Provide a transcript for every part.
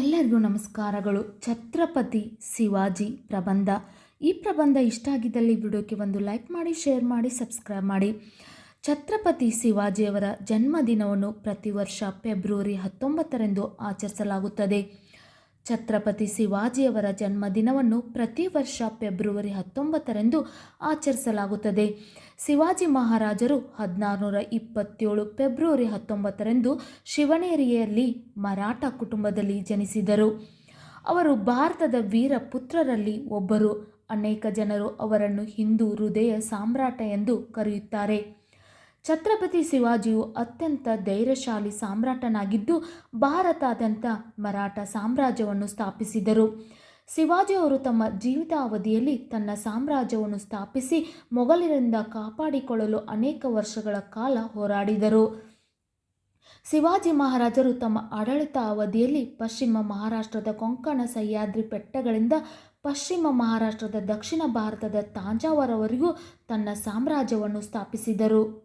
ಎಲ್ಲರಿಗೂ ನಮಸ್ಕಾರಗಳು. ಛತ್ರಪತಿ ಶಿವಾಜಿ ಪ್ರಬಂಧ. ಈ ಪ್ರಬಂಧ ಇಷ್ಟ ಆಗಿದ್ದಲ್ಲಿ ವಿಡಿಯೋಕ್ಕೆ ಒಂದು ಲೈಕ್ ಮಾಡಿ, ಶೇರ್ ಮಾಡಿ, ಸಬ್ಸ್ಕ್ರೈಬ್ ಮಾಡಿ. ಛತ್ರಪತಿ ಶಿವಾಜಿಯವರ ಜನ್ಮದಿನವನ್ನು ಪ್ರತಿ ವರ್ಷ ಫೆಬ್ರವರಿ ಹತ್ತೊಂಬತ್ತರಂದು ಆಚರಿಸಲಾಗುತ್ತದೆ. ಛತ್ರಪತಿ ಶಿವಾಜಿಯವರ ಜನ್ಮದಿನವನ್ನು ಪ್ರತಿ ವರ್ಷ ಫೆಬ್ರವರಿ ಹತ್ತೊಂಬತ್ತರಂದು ಆಚರಿಸಲಾಗುತ್ತದೆ. ಶಿವಾಜಿ ಮಹಾರಾಜರು ಹದಿನಾರುನೂರ ಇಪ್ಪತ್ತೇಳು ಫೆಬ್ರವರಿ ಹತ್ತೊಂಬತ್ತರಂದು ಶಿವನೇರಿಯಲ್ಲಿ ಮರಾಠ ಕುಟುಂಬದಲ್ಲಿ ಜನಿಸಿದರು. ಅವರು ಭಾರತದ ವೀರ ಪುತ್ರರಲ್ಲಿ ಒಬ್ಬರು. ಅನೇಕ ಜನರು ಅವರನ್ನು ಹಿಂದೂ ಹೃದಯ ಸಾಮ್ರಾಟ ಎಂದು ಕರೆಯುತ್ತಾರೆ. ಛತ್ರಪತಿ ಶಿವಾಜಿಯು ಅತ್ಯಂತ ಧೈರ್ಯಶಾಲಿ ಸಾಮ್ರಾಟನಾಗಿದ್ದು, ಭಾರತಾದ್ಯಂತ ಮರಾಠ ಸಾಮ್ರಾಜ್ಯವನ್ನು ಸ್ಥಾಪಿಸಿದರು. ಶಿವಾಜಿಯವರು ತಮ್ಮ ಜೀವಿತಾವಧಿಯಲ್ಲಿ ತನ್ನ ಸಾಮ್ರಾಜ್ಯವನ್ನು ಸ್ಥಾಪಿಸಿ ಮೊಘಲರಿಂದ ಕಾಪಾಡಿಕೊಳ್ಳಲು ಅನೇಕ ವರ್ಷಗಳ ಕಾಲ ಹೋರಾಡಿದರು. ಶಿವಾಜಿ ಮಹಾರಾಜರು ತಮ್ಮ ಆಡಳಿತ ಅವಧಿಯಲ್ಲಿ ಪಶ್ಚಿಮ ಮಹಾರಾಷ್ಟ್ರದ ಕೊಂಕಣ ಸಹ್ಯಾದ್ರಿ ಬೆಟ್ಟಗಳಿಂದ ಪಶ್ಚಿಮ ಮಹಾರಾಷ್ಟ್ರದ ದಕ್ಷಿಣ ಭಾರತದ ತಾಂಜಾವರವರೆಗೂ ತನ್ನ ಸಾಮ್ರಾಜ್ಯವನ್ನು ಸ್ಥಾಪಿಸಿದರು.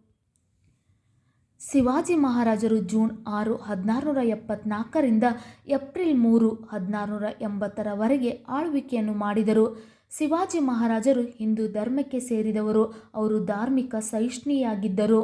ಶಿವಾಜಿ ಮಹಾರಾಜರು ಜೂನ್ ಆರು ಹದಿನಾರುನೂರ ಎಪ್ಪತ್ನಾಲ್ಕರಿಂದ ಏಪ್ರಿಲ್ ಮೂರು ಹದಿನಾರುನೂರ ಎಂಬತ್ತರವರೆಗೆ ಆಳ್ವಿಕೆಯನ್ನು ಮಾಡಿದರು. ಶಿವಾಜಿ ಮಹಾರಾಜರು ಹಿಂದೂ ಧರ್ಮಕ್ಕೆ ಸೇರಿದವರು, ಅವರು ಧಾರ್ಮಿಕ ಸಹಿಷ್ಣುಯಾಗಿದ್ದರು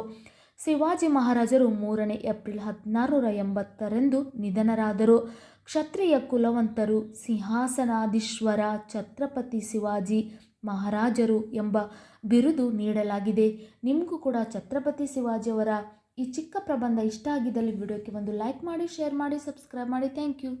ಶಿವಾಜಿ ಮಹಾರಾಜರು ಮೂರನೇ ಏಪ್ರಿಲ್ ಹದಿನಾರುನೂರ ಎಂಬತ್ತರಂದು ನಿಧನರಾದರು. ಕ್ಷತ್ರಿಯ ಕುಲವಂತರು ಸಿಂಹಾಸನಾಧೀಶ್ವರ ಛತ್ರಪತಿ ಶಿವಾಜಿ ಮಹಾರಾಜರು ಎಂಬ ಬಿರುದು ನೀಡಲಾಗಿದೆ. ನಿಮಗೂ ಕೂಡ ಛತ್ರಪತಿ ಶಿವಾಜಿಯವರ ಈ ಚಿಕ್ಕ ಪ್ರಬಂಧ ಇಷ್ಟ ಆಗಿದ್ದಲ್ಲಿ ವಿಡಿಯೋಕ್ಕೆ ಒಂದು ಲೈಕ್ ಮಾಡಿ, ಶೇರ್ ಮಾಡಿ, ಸಬ್ಸ್ಕ್ರೈಬ್ ಮಾಡಿ. Thank you.